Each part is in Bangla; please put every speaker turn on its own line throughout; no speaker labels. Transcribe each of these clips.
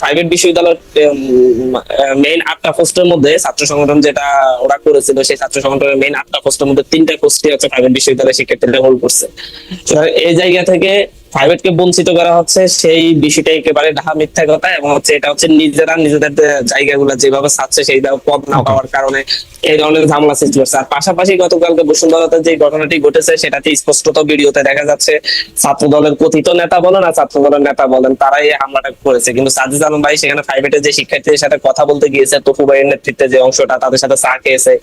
প্রাইভেট বিশ্ববিদ্যালয়ের মেইন আটটা পোস্টের মধ্যে ছাত্র সংগঠন যেটা ওরা করেছিল, সেই ছাত্র সংগঠনের মেইন আটটা পোস্টের মধ্যে তিনটা পোস্টই হচ্ছে প্রাইভেট বিশ্ববিদ্যালয়ের শিক্ষার্থীরা হোল্ড করছে এই জায়গা থেকে প্রাইভেটকে বঞ্চিত করা হচ্ছে সেই বিষয়টা একেবারে ঢাকা মিথ্যা কথা এবং হচ্ছে এটা হচ্ছে নিজেরা নিজেদের জায়গাগুলো যেভাবে ছাড়ছে সেই পদ না পাওয়ার কারণে এই ধরনের ঝামেলা সৃষ্টি করছে। আর পাশাপাশি গতকালকে বসুন্ধরাতে যে ঘটনাটি ঘটেছে সেটাতে স্পষ্টত ভিডিওতে দেখা যাচ্ছে ছাত্র দলের কথিত নেতা বলেন আর ছাত্র দলের নেতা বলেন তারাই এই হামলাটা করেছে। কিন্তু সাজিদ আলম ভাই সেখানে প্রাইভেটে যে শিক্ষার্থীদের সাথে কথা বলতে গিয়েছে তফু ভাইয়ের নেতৃত্বে যে অংশটা তাদের সাথে চা খেয়েছে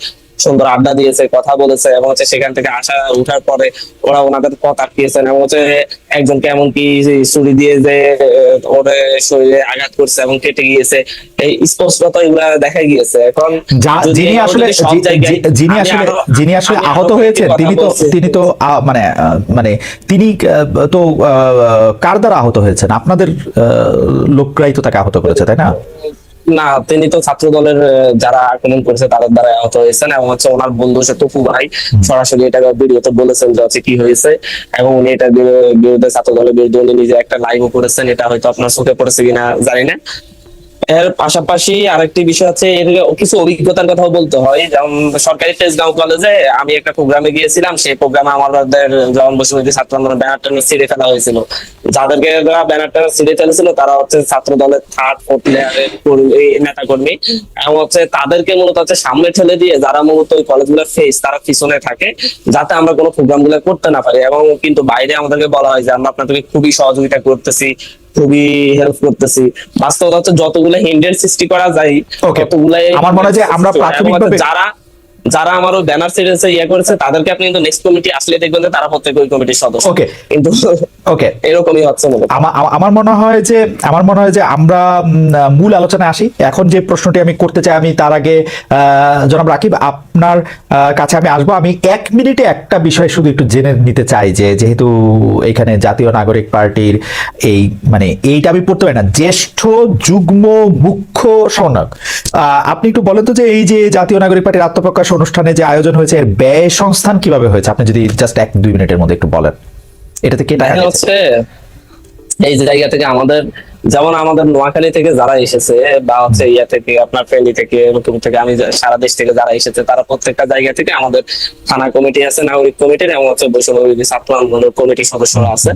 সুন্দর আড্ডা দিয়েছে কথা বলেছে এবং হচ্ছে সেখান থেকে আসা উঠার পরে ওরা ওনাদের পথ আটকিয়েছেন এবং হচ্ছে একজনকে এমনকি কি ছুরি দিয়ে যে ওর শরীরে আঘাত করছে এবং কেটে গিয়েছে এই স্পষ্টত এগুলা দেখা গিয়েছে। এখন
যিনি আসলে যিনি আসলে যিনি আসলে আহত
হয়েছে
হয়েছেন তিনি তো তিনি তো মানে মানে তিনি তো আহ, কার দ্বারা আহত হয়েছেন? আপনাদের আহ, লোকরাই তো তাকে আহত করেছে তাই না?
না তিনি তো ছাত্র দলের যারা আক্রমণ করেছে তাদের দ্বারা আহত হয়েছেন এবং হচ্ছে ওনার বন্ধু সে তপু ভাই সরাসরি এটা ভিডিওতে বলেছেন যে হচ্ছে কি হয়েছে এবং উনি এটা বিরু- বিরুদ্ধে ছাত্র দলের বিরুদ্ধে উনি নিজে একটা লাইভও করেছেন এটা হয়তো আপনার চোখে পড়েছে কিনা জানি না। এর পাশাপাশি আরেকটি বিষয় আছে এর কিছু অভিজ্ঞতার কথাও বলতে হয়। যেমন সরকারি তেজগাঁও কলেজে আমি একটা প্রোগ্রামে গিয়েছিলাম, সেই প্রোগ্রামে আমাদের যেমন বসুমতী ছাত্র আন্দোলন ব্যানারটা ছিঁড়ে ফেলা হয়েছিল। যাদেরকে ব্যানারটা ছিঁড়ে ফেলেছিল, তারা হচ্ছে ছাত্র দলের থার্ড ফোর্থ লেয়ারের নেতা কর্মী এবং হচ্ছে তাদেরকে মূলত হচ্ছে সামনে ঠেলে দিয়ে যারা মূলত ওই কলেজগুলোর ফেস তারা পিছনে থাকে, যাতে আমরা কোনো প্রোগ্রামগুলো করতে না পারি। এবং কিন্তু বাইরে আমাদেরকে বলা হয় যে, আমরা আপনাদেরকে খুবই সহযোগিতা করতেছি খুবই হেল্প করতেছি বাস্তবতা হচ্ছে যতগুলো হিন্ডেন সৃষ্টি করা যায়. ততগুলাই
আমার মনে হয় যে আমরা প্রাথমিকভাবে-
যারা যারা আমার ওই ব্যানার ছেড়েছে ইয়ে করেছে তাদেরকে আপনি কিন্তু নেক্সট কমিটি আসলে দেখবেন তারা প্রত্যেক ওই কমিটির সদস্য।
Okay.
কিন্তু
ওকে
এরকমই হচ্ছে
আমার মনে হয় যে আমার মনে হয় যে আমরা মূল আলোচনায় আসি। এখন যে প্রশ্নটি আমি করতে চাই আমি তার আগে জনাব রাকিব আপনার কাছে আমি আসব। আমি এক মিনিটে একটা বিষয় শুধু একটু জেনে নিতে চাই যে যেহেতু এখানে জাতীয় নাগরিক পার্টির এই মানে এইটা আমি পড়তে পারি না জ্যেষ্ঠ যুগ্ম মুখ্য আহ, আপনি একটু বলেন তো যে এই যে জাতীয় নাগরিক পার্টির আত্মপ্রকাশ অনুষ্ঠানে যে আয়োজন হয়েছে এর ব্যয় সংস্থান কীভাবে হয়েছে? আপনি যদি জাস্ট এক দুই মিনিটের মধ্যে একটু বলেন। এটাতে কে টাকা
হচ্ছে এই জায়গা থেকে আমাদের যেমন আমাদের নোয়াখালী থেকে যারা এসেছে বা হচ্ছে ইয়া থেকে আপনার ফেনী থেকে এরকম থেকে আমি সারা দেশ থেকে যারা এসেছে তারা প্রত্যেকটা জায়গা থেকে আমাদের থানা কমিটি আছে নাগরিক কমিটির এবং হচ্ছে বৈষম্য ছাত্র আন্দোলনের কমিটির সদস্যরা আছে।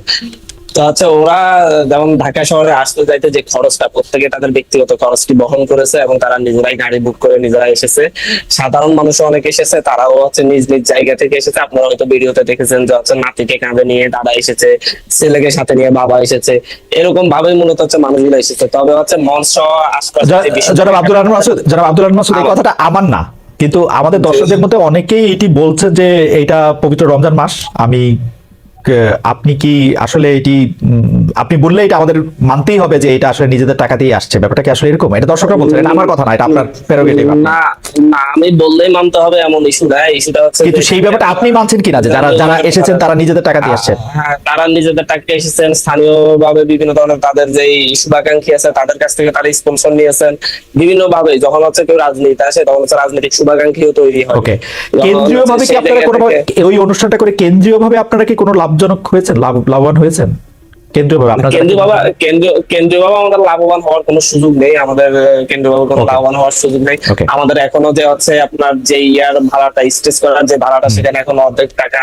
তো হচ্ছে ওরা যেমন ঢাকা শহরে আসতে যাইতে যে খরচটা প্রত্যেকে তাদের ব্যক্তিগত খরচটি বহন করেছে এবং তারা নিজেরাই গাড়ি বুক করে নিজেরা এসেছে। সাধারণ মানুষও অনেক এসেছে তারাও হচ্ছে নিজ নিজ জায়গা থেকে এসেছে। আপনারা হয়তো ভিডিওতে দেখেছেন যে হচ্ছে নাতিকে কাঁধে নিয়ে দাদা এসেছে ছেলেকে সাথে নিয়ে বাবা এসেছে। এরকম ভাবে মূলত হচ্ছে মানুষগুলো এসেছে। তবে হচ্ছে মঞ্চ আশপাশে যে বিষয়টা-
জনাব আব্দুল রহমান জনাব আব্দুল রহমান এই কথাটা আমার না কিন্তু আমাদের দর্শকদের মধ্যে অনেকেই এটি বলছে যে এটা পবিত্র রমজান মাস আমি আপনি কি আসলে এটি আপনি বললে এটা আমাদের মানতেই হবে যে এটা আসলে নিজেদের টাকা দিয়ে আসছে। ব্যাপারটা কি আসলে এরকম? এটা দর্শকরা বলছে এটা আমার কথা না এটা আপনার প্রেরোগেটিভ
না না আমি বললেই মানতে হবে এমন ইস্যুটা ইস্যুটা হচ্ছে
কিন্তু সেই ব্যাপারটা আপনি মানছেন কিনা যে যারা যারা এসেছেন তারা নিজেদের টাকা দিয়ে আসছেন?
হ্যাঁ, তারা নিজেদের টাকা এসেছেন স্থানীয় ভাবে বিভিন্ন ধরনের তাদের যে শুভাকাঙ্ক্ষী আছে তাদের কাছ থেকে তারা স্পন্সর নিয়েছেন। বিভিন্ন ভাবে যখন হচ্ছে কেউ রাজনীতি আসে তখন হচ্ছে রাজনৈতিক শুভাকাঙ্ক্ষীও তৈরি হয়।
ওকে।
যখন
কেন্দ্রীয় কি আপনারা কোনো ওই অনুষ্ঠানটা করে কেন্দ্রীয় ভাবে আপনারা কি কোনো লাভজনক হয়েছেন? লাভ লাভবান হয়েছেন? কেন্দ্রীয় ভাবে আপনারা
কেন্দ্রীয় বাবা কেন্দ্রীয় কেন্দ্রীয় বাবা আমাদের লাভবান হওয়ার কোনো সুযোগ নেই। আমাদের কেন্দ্রীয় বাবা কোনো লাভবান হওয়ার সুযোগ নেই। আমাদের এখনও যে হচ্ছে আপনার যে ইয়ার ভাড়াটা স্টেজ করার যে ভাড়াটা সেখানে এখন অর্ধেক টাকা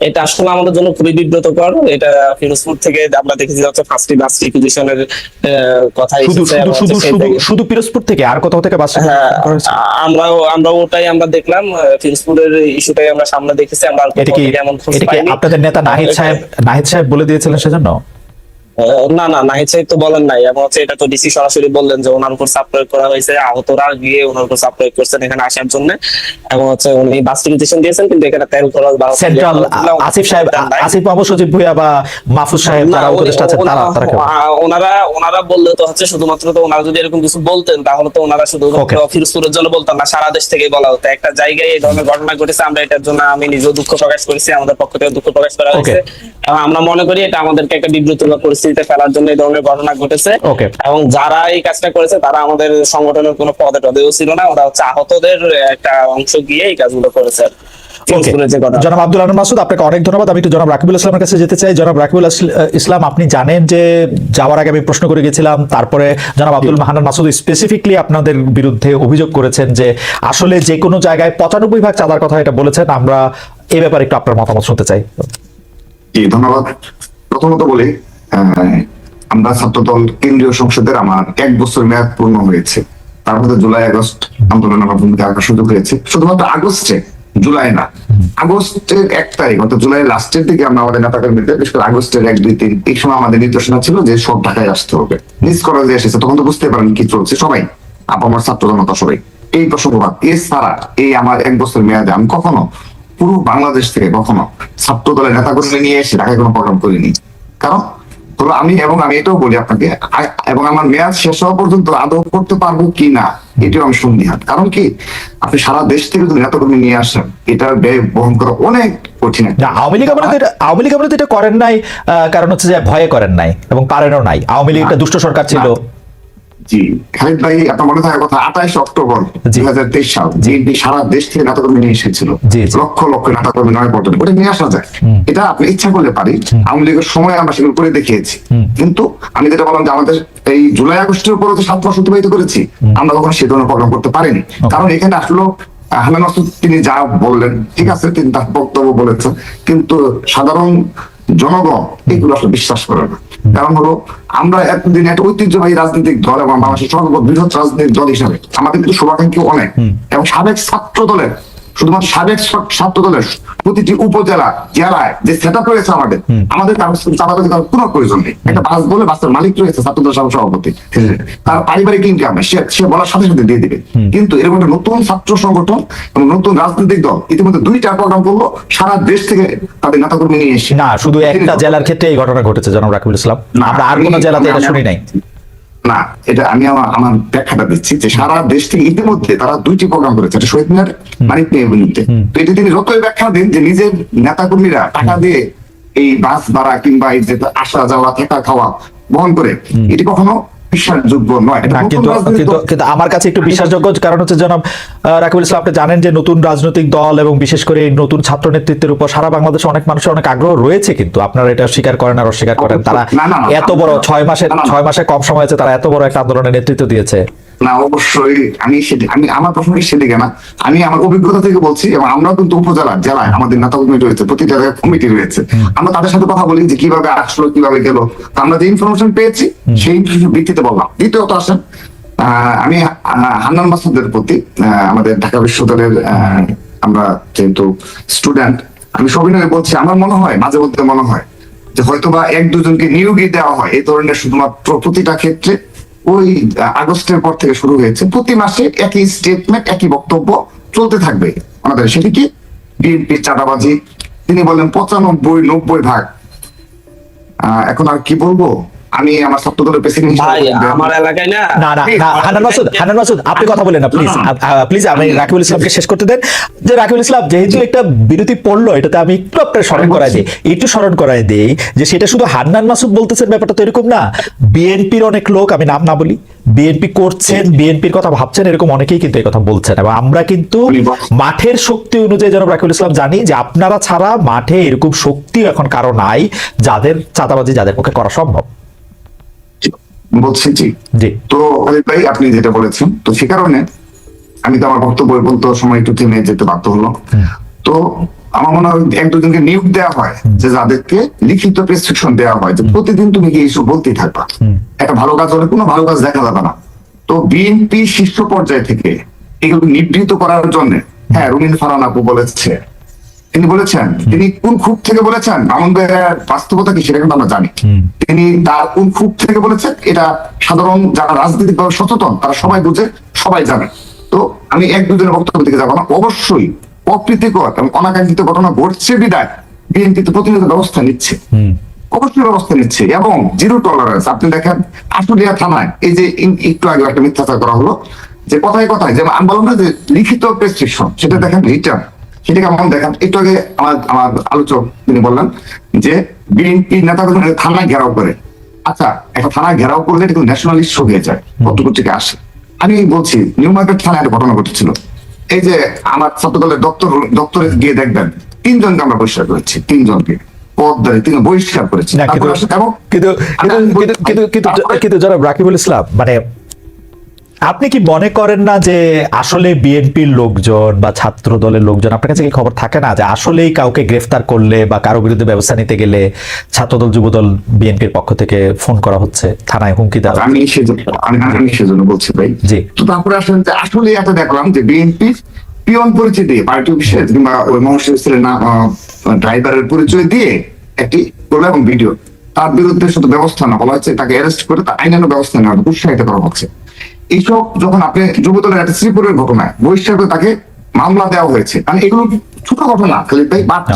এটা আসলে আমাদের জন্য খুবই বিব্রতকর। এটা ফিরোজপুর থেকে আমরা দেখেছি যাচ্ছে হচ্ছে ফার্স্ট বাস রিকুইজিশনের কথা
শুধু
ফিরোজপুর
শুধু শুধু শুধু
জায়গায়-
পিরোজপুর থেকে? আর কোথাও থেকে বাস
হ্যাঁ
করা হয়েছে?
আ- আমরাও আমরা ওটাই আমরা দেখলাম। ফিরোজপুরের ইস্যুটাই আমরা সামনে দেখেছি। আমরা এমন।
আপনাদের নেতা নাহিদ সাহেব নাহিদ সাহেব বলে দিয়েছিলেন সেজন্য?
না না তো বলেন নাই এবং হচ্ছে এটা তো ডিসি সরাসরি বললেন যে ওনার উপর চাপ প্রয়োগ করা হয়েছে আহতরা গিয়ে ওনার উপর চাপ প্রয়োগ করছেন এখানে আসার জন্য এবং হচ্ছে উনি বাস দিয়েছেন কিন্তু এখানে তেল খরচ বা
সেন্ট্রাল আসিফ সাহেব আসিফ ভুইয়া বা মাহফুজ সাহেব
উনি-
উপদেষ্টা আছেন তারা তারা
ওনারা ওনারা বললে তো হচ্ছে শুধুমাত্র তো ওনারা যদি এরকম কিছু বলতেন তাহলে তো ওনারা শুধু. ফিরোজপুরের জন্য বলতেন না সারা দেশ থেকে বলা হতো। একটা জায়গায় এই ধরনের ঘটনা ঘটেছে আমরা এটার জন্য আমি নিজেও দুঃখ প্রকাশ করেছি আমাদের পক্ষ থেকে দুঃখ প্রকাশ করা হয়েছে। আমরা মনে করি এটা আমাদেরকে একটা বিব্রত পরিস্থিতিতে ফেলার জন্য এই ধরনের ঘটনা ঘটেছে। এবং যারা এই কাজটা করেছে তারা আমাদের সংগঠনের কোনো পদে টদেও ছিল না। ওরা হচ্ছে আহতদের একটা অংশ গিয়ে এই কাজগুলো করেছে।
জনাব আব্দুল মাসুদ আপনাকে অনেক ধন্যবাদ। আমি একটু জনাব রাকিবুল ইসলামের কাছে যেতে চাই। জনাব রাকিবুল ইসলাম আপনি জানেন যে যাওয়ার আগে আমি প্রশ্ন করে গেছিলাম তারপরে জনাব আব্দুল মাহানান মাসুদ স্পেসিফিকলি আপনাদের বিরুদ্ধে অভিযোগ করেছেন যে আসলে যে কোনো জায়গায় পঁচানব্বই ভাগ চাঁদার কথা এটা বলেছেন। আমরা এ ব্যাপারে একটু আপনার মতামত শুনতে চাই।
ধন্যবাদ। প্রথমত বলি আমরা ছাত্রদল কেন্দ্রীয় সংসদের আমার এক বছর মেয়াদ পূর্ণ হয়েছে। তার মধ্যে জুলাই, আগস্ট আন্দোলন আমার ভূমিকা রাখার সুযোগ হয়েছে। শুধুমাত্র আগস্টে, জুলাই না, আগস্টের এক তারিখ, অর্থাৎ জুলাই লাস্টের দিকে আমরা আমাদের নেতা কর্মীদের বিশেষ করে আগস্টের এক, দুই, তিন, এই সময় আমাদের নির্দেশনা ছিল যে সব ঢাকায় আসতে হবে। নিজ কলেজে এসেছে, তখন তো বুঝতে পারেন কি চলছে সবাই, আপ, আমার ছাত্র জনতা সবাই। এই প্রসঙ্গবাদ, এছাড়া এই আমার এক বছর মেয়াদে আমি কখনো পুরো বাংলাদেশ থেকে কখনো ছাত্র দলের নেতা কর্মী নিয়ে এসে ঢাকায় কোনো প্রোগ্রাম করিনি। কারণ হলো আমি এবং আমি এটাও বলি আপনাকে এবং আমার মেয়াদ শেষ হওয়া পর্যন্ত আদৌ করতে পারব কি না এটিও আমি সন্দিহান কারণ কি আপনি সারা দেশ থেকে যদি নেতাকর্মী নিয়ে আসেন এটা ব্যয় বহন করা অনেক কঠিন
আওয়ামী লীগ আমলে আওয়ামী লীগ তো এটা করেন নাই আহ, কারণ হচ্ছে যে ভয়ে করেন নাই এবং পারেনও নাই। আওয়ামী লীগ একটা দুষ্ট সরকার ছিল।
জি। খালিদ ভাই আপনার মনে থাকার কথা আঠাইশ অক্টোবর
জি।
দুই হাজার তেইশ সাল বিএনপি সারা দেশ থেকে নেতাকর্মী নিয়ে এসেছিল।
জি, জি।
লক্ষ লক্ষ নেতাকর্মী নয় পর্যন্ত। ওটা নিয়ে আসা যায় এটা আপনি ইচ্ছা করলে পারি। আওয়ামী লীগের সময় আমরা সেগুলো করে দেখিয়েছি। কিন্তু আমি যেটা বললাম যে আমাদের এই জুলাই আগস্টের উপরে তো সাত মাস অতিবাহিত করেছি। আমরা কখনো সে ধরনের প্রোগ্রাম করতে পারিনি। কারণ এখানে আসলে হামেন তিনি যা বললেন ঠিক আছে তিনি তার বক্তব্য বলেছেন। কিন্তু সাধারণ জনগণ এগুলো আসলে বিশ্বাস করে না। কারণ হলো আমরা এতদিন একটা ঐতিহ্যবাহী রাজনৈতিক দল এবং বাংলাদেশের সর্ববৃহৎ রাজনৈতিক দল হিসাবে আমাদের কিন্তু শুভাকাঙ্ক্ষী অনেক। এবং সাবেক ছাত্র দলের শুধুমাত্র সাবেক ছাত্র দলের প্রতিটি উপজেলা জেলায় যে সেট আপ রয়েছে আমাদের আমাদের কাগজ চাঁদাবাজি করার কোনো প্রয়োজন নেই। একটা বাস বলে বাসের মালিক রয়েছে ছাত্র দল সভাপতি। তার পারিবারিক ইনকাম সে সে বলার সাথে সাথে দিয়ে দিবে। কিন্তু এরকম একটা নতুন ছাত্র সংগঠন এবং নতুন রাজনৈতিক দল ইতিমধ্যে দুইটা প্রোগ্রাম করল সারা দেশ থেকে তাদের নেতাকর্মী নিয়ে এসে।
না শুধু একটা জেলার ক্ষেত্রে এই ঘটনা ঘটেছে জনাব রাকিবুল ইসলাম।
না,
আমরা আর কোনো জেলাতে এটা শুনি নাই।
না এটা আমি আমার আমার ব্যাখ্যাটা দিচ্ছি যে সারা দেশ থেকে ইতিমধ্যে তারা দুইটি প্রোগ্রাম করেছে এটা শহীদ মিনার মানিক বিরুদ্ধে। তো এটা তিনি যতই ব্যাখ্যা দেন যে নিজের নেতাকর্মীরা টাকা দিয়ে এই বাস ভাড়া কিংবা এই যে আসা যাওয়া থাকা খাওয়া বহন করে এটি কখনো বিশ্বাসযোগ্য নয়।
কিন্তু কিন্তু আমার কাছে একটু বিশ্বাসযোগ্য কারণ হচ্ছে জনাব রাকিবুল ইসলাম আপনি জানেন যে নতুন রাজনৈতিক দল এবং বিশেষ করে এই নতুন ছাত্র নেতৃত্বের উপর সারা বাংলাদেশে অনেক মানুষের অনেক আগ্রহ রয়েছে কিন্তু। আপনারা এটা স্বীকার করেন আর অস্বীকার করেন। তারা এত বড় ছয় মাসে। ছয় মাসে কম সময় আছে তারা এত বড় একটা আন্দোলনের নেতৃত্ব দিয়েছে।
না অবশ্যই আমি সেটি আমি আমার প্রশ্নটি সেদিকে না আমি আমার অভিজ্ঞতা থেকে বলছি এবং আমরাও কিন্তু উপজেলা জেলায় আমাদের নেতা কমিটি রয়েছে প্রতিটা জায়গায় কমিটি রয়েছে। আমরা তাদের সাথে কথা বলি যে কীভাবে আসলো কীভাবে গেল। আমরা যে ইনফরমেশন পেয়েছি সেই ভিত্তিতে বললাম। দ্বিতীয়ত আসেন আহ, আমি হান্নান মাসুদের প্রতি আহ, আমাদের ঢাকা বিশ্ববিদ্যালয়ের আমরা যেহেতু স্টুডেন্ট আমি সবিনয় বলছি আমার মনে হয় মাঝে মধ্যে মনে হয় যে হয়তোবা এক দুজনকে নিয়োগই দেওয়া হয় এই ধরনের শুধুমাত্র প্রতিটা ক্ষেত্রে ওই আগস্টের পর থেকে শুরু হয়েছে। প্রতি মাসে একই স্টেটমেন্ট একই বক্তব্য চলতে থাকবে। আমাদের সেটি কি? বিএনপি চাঁদাবাজি, তিনি বলেন পঁচানব্বই, নব্বই ভাগ। এখন আর কি বলব? আমি আমার প্রেসিডেন্ট
ভাই আমার এলাকায় না
না না না হানান মাসুদ হানান মাসুদ আপনি কথা বলেন না প্লিজ প্লিজ আমি রাকিবুল ইসলামকে শেষ করতে দেন। যে রাকিবুল ইসলাম যেহেতু একটা বিরতি পড়ল এটাতে আমি একটু আপনার স্মরণ করাই দিই একটু স্মরণ করাই দিই যে সেটা শুধু হান্নান মাসুদ বলতেছেন ব্যাপারটা তো এরকম না। বিএনপির অনেক লোক আমি নাম না বলি বিএনপি করছেন বিএনপির কথা ভাবছেন এরকম অনেকেই কিন্তু এই কথা বলছেন। এবং আমরা কিন্তু মাঠের শক্তি অনুযায়ী যেন রাকিবুল ইসলাম জানি যে আপনারা ছাড়া মাঠে এরকম শক্তি এখন কারও নাই যাদের চাঁদাবাজি যাদের পক্ষে করা সম্ভব।
বলছি জি। তো ভাই আপনি যেটা বলেছেন তো সে কারণে আমি তো আমার বক্তব্য বলতে সময় একটু থেমে যেতে বাধ্য হলো তো আমার মনে হয় এক দুজনকে নিয়োগ দেওয়া হয় যে যাদেরকে লিখিত প্রেসক্রিপশন দেওয়া হয় যে প্রতিদিন তুমি কি এইসব বলতেই থাকবা। একটা ভালো কাজ হলে কোনো ভালো কাজ দেখা যাবে না। তো বিএনপি শীর্ষ পর্যায় থেকে এগুলো নিবৃত করার জন্য হ্যাঁ রুমিন ফারান আপু বলেছে তিনি বলেছেন তিনি কোন খুব থেকে বলেছেন? আমাদের বাস্তবতা কি সেটা কিন্তু আমরা জানি। তিনি তার কোন খুব থেকে বলেছেন? এটা সাধারণ যারা রাজনৈতিকভাবে সচেতন তারা সবাই বুঝে সবাই জানে। তো আমি এক দুজনের বক্তব্য থেকে যাব না। অবশ্যই অপ্রীতিকর এবং অনাকাঙ্ক্ষিত ঘটনা ঘটছে বিদায়। বিএনপি তো প্রতিনিয়ত ব্যবস্থা নিচ্ছে। অবশ্যই ব্যবস্থা নিচ্ছে এবং জিরো টলারেন্স আপনি দেখেন আশুলিয়া থানায় এই যে একটু আগে একটা মিথ্যাচার করা হলো যে কথায় কথায় যে আমি বললাম না যে লিখিত প্রেসক্রিপশন সেটা দেখেন রিটার্ন সেটাকে আমার দেখেন। একটু আগে আমার আমার আলোচক তিনি বললেন যে বিএনপি নেতাগুলো থানায় ঘেরাও করে। আচ্ছা একটা থানায় ঘেরাও করলে এটা ন্যাশনাল ইস্যু হয়ে যায় কতটুকু থেকে আসে? আমি বলছি নিউ মার্কেট থানায় একটা ঘটনা ঘটেছিল। এই যে আমার ছাত্রদলের দপ্তর দপ্তরে গিয়ে দেখবেন তিনজনকে আমরা বহিষ্কার করেছি তিনজনকে। তিনি বহিষ্কার করেছি।
না কিন্তু
তারপরে এবং
কিন্তু কিন্তু
আমি বলছি-
কিন্তু কিন্তু কিন্তু
তারপরে-
কিন্তু যারা রাকিবুল ইসলাম মানে আপনি কি মনে করেন না যে আসলে বিএনপির লোকজন বা ছাত্র দলের লোকজন আপনার কাছে কি খবর থাকে না যে আসলেই কাউকে গ্রেফতার করলে বা কারও বিরুদ্ধে ব্যবস্থা নিতে গেলে ছাত্রদল যুবদল বিএনপির পক্ষ থেকে ফোন করা হচ্ছে থানায় হুমকি দেওয়া
আমি সেজন্য আমি সেজন্য বলছি ভাই।
জি।
তো তারপরে আসলে যে আসলে এত দেখলাম যে বিএনপি পিয়ন পরিচয় দিয়ে পার্টি অফিসে কিংবা ওই মহাশিবের নাম ড্রাইভারের পরিচয় দিয়ে একটি করল এবং ভিডিও। তার বিরুদ্ধে শুধু ব্যবস্থা না বলা হচ্ছে তাকে অ্যারেস্ট করে তার আইনানো ব্যবস্থা নেওয়া উৎসাহিত করা হচ্ছে। এইসব যখন আপনি যুবদলের একটা শ্রীপুরের ঘটনায় বহিষ্কার করে তাকে মামলা দেওয়া হয়েছে। কারণ এগুলো ছোট ঘটনা খালি ভাই? বাট।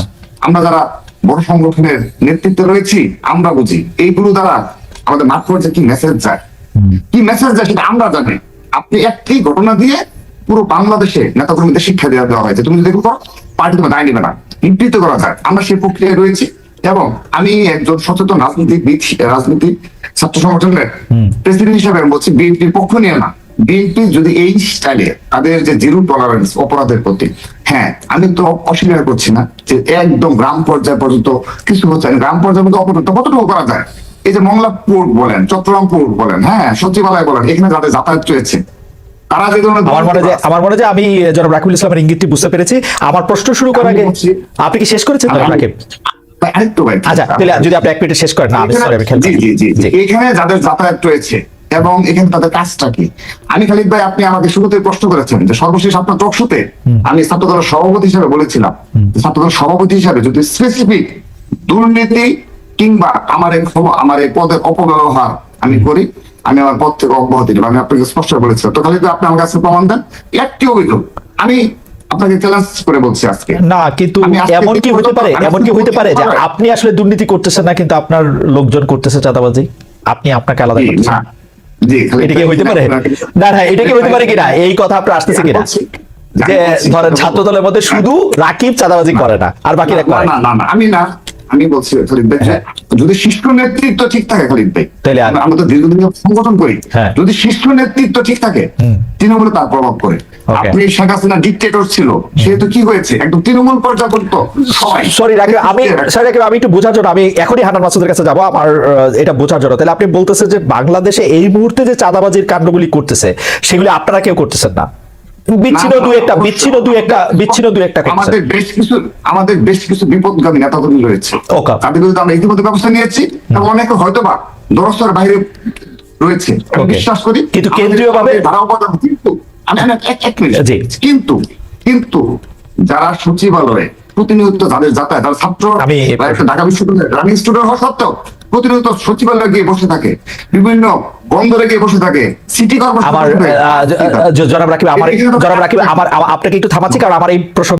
আমরা যারা বড় সংগঠনের নেতৃত্বে রয়েছি আমরা বুঝি এইগুলো দ্বারা আমাদের মাঠ পর্যায়ে কি মেসেজ যায়? কি মেসেজ যায় সেটা আমরা জানি। আপনি একটি ঘটনা দিয়ে পুরো বাংলাদেশে নেতাকর্মীদের শিক্ষা দেওয়া দেওয়া হয়েছে। তুমি যদি দেখো পার্টি তোমার দায় নেবে না। নিবৃত্ত করা যায়। আমরা সেই প্রক্রিয়ায় রয়েছি এবং আমি একজন সচেতন রাজনীতিবিদ রাজনীতি ছাত্র সংগঠনের প্রেসিডেন্ট হিসাবে আমি বলছি বিএনপির পক্ষ নিয়ে না। বিএনপি যদি এই স্টাইলে তাদের যে জিরো টলারেন্স অপরাধের প্রতি হ্যাঁ আমি তো অস্বীকার করছি না যে একদম গ্রাম পর্যায় পর্যন্ত কিছু হচ্ছে না। গ্রাম পর্যায়ে পর্যন্ত অপরাধ কতটুকু করা যায়? এই যে মংলা পোর্ট বলেন চট্টগ্রাম পোর্ট বলেন হ্যাঁ সচিবালয় বলেন এখানে যাদের যাতায়াত রয়েছে তারা যে ধরনের
আমার মনে যে আমার মনে যে আমি জনাব রাকিবুল ইসলামের ইঙ্গিতটি বুঝতে পেরেছি। আমার প্রশ্ন শুরু করার আগে আপনি কি শেষ করেছেন? রাকিব।
আরেকটু
আচ্ছা তাহলে যদি আপনি এক মিনিটে শেষ করেন না আমি
এখানে-
সরি আমি খেয়াল
জি জি জি জি।
জি।
এখানে যাদের যাতায়াত রয়েছে এবং এখানে তাদের কাজটা কি? আমি খালিদ ভাই আপনি আমাকে শুরুতে প্রশ্ন করেছেন যে সর্বশেষ আপনার টকশোতে আমি ছাত্রদলের সভাপতি হিসেবে বলেছিলাম। ছাত্রদলের সভাপতি হিসেবে যদি স্পেসিফিক দুর্নীতি কিংবা আমার আমার এই পদের অপব্যবহার আমি করি আমি আমার পদ থেকে অব্যাহতি নেব। আমি আপনাকে স্পষ্ট বলেছিলাম। তো খালিদ ভাই আপনি আমার কাছে প্রমাণ দেন। একটি অভিযোগ। আমি আপনাকে চ্যালেঞ্জ করে বলছি আজকে।
না কিন্তু এমন কি হতে পারে এমন কি হতে পারে যে আপনি আসলে দুর্নীতি করতেছেন না কিন্তু আপনার লোকজন করতেছে চাঁদাবাজি? আপনি আপনাকে আলাদা করতেছেন এটা কি হইতে পারে? না না এটা কি হইতে পারে কিনা? এই কথা আপনার আসতেছে কিনা? যে ধরেন ছাত্র দলের মধ্যে শুধু রাকিব চাঁদাবাজি করে না আর বাকিরা করে
না আমি না। আমি বলছি খালিদ ভাই যে যদি শীর্ষ নেতৃত্ব ঠিক থাকে খালিদ ভাই
তাহলে
আমরা তো দীর্ঘদিন সংগঠন করি
হ্যাঁ।
যদি শীর্ষ নেতৃত্ব ঠিক থাকে তৃণমূলে তার প্রভাব
Okay.
আপনি শেখ হাসিনা ডিক্টেটর ছিল সেহেতু কি হয়েছে? একদম তৃণমূল পর্যন্ত
সরি রাকিব আমি সরি রাকিব আমি একটু বোঝার জন্য আমি এখনই হানান মাসুদের কাছে যাব আমার এটা বোঝার জন্য। তাহলে আপনি বলতেছেন যে বাংলাদেশে এই মুহূর্তে যে চাঁদাবাজির কাণ্ডগুলি করতেছে সেগুলি আপনারা কেউ করতেছেন না। বিচ্ছিন্ন দুই একটা বিচ্ছিন্ন দুই একটা বিচ্ছিন্ন দুই একটা
আমাদের বেশ কিছু আমাদের বেশ কিছু বিপদগামী নেতাকর্মী রয়েছে। তাদের বিরুদ্ধে আমরা ইতিমধ্যে ব্যবস্থা নিয়েছি এবং অনেকে হয়তো বা দরস্তর বাইরে রয়েছে। বিশ্বাস করি
কিন্তু কেন্দ্রীয়ভাবে-
ধারা উপাদান কিন্তু কিন্তু কিন্তু যারা সচিবালয়ে প্রতিনিয়ত যাদের যাতায়াত যারা ছাত্র
আমি-
ঢাকা বিশ্ববিদ্যালয়ের রানিং স্টুডেন্ট হওয়া সত্ত্বেও প্রতিনিয়ত সচিবালয়ে গিয়ে বসে থাকে বিভিন্ন বন্দরে গিয়ে বসে থাকে সিটি
আমার
কর্পোরেশন
জ- জনাব রাকিব আমার জনাব রাকিব আমার আমার- আপনাকে একটু থামাচ্ছি কারণ আমার এই প্রসঙ্গ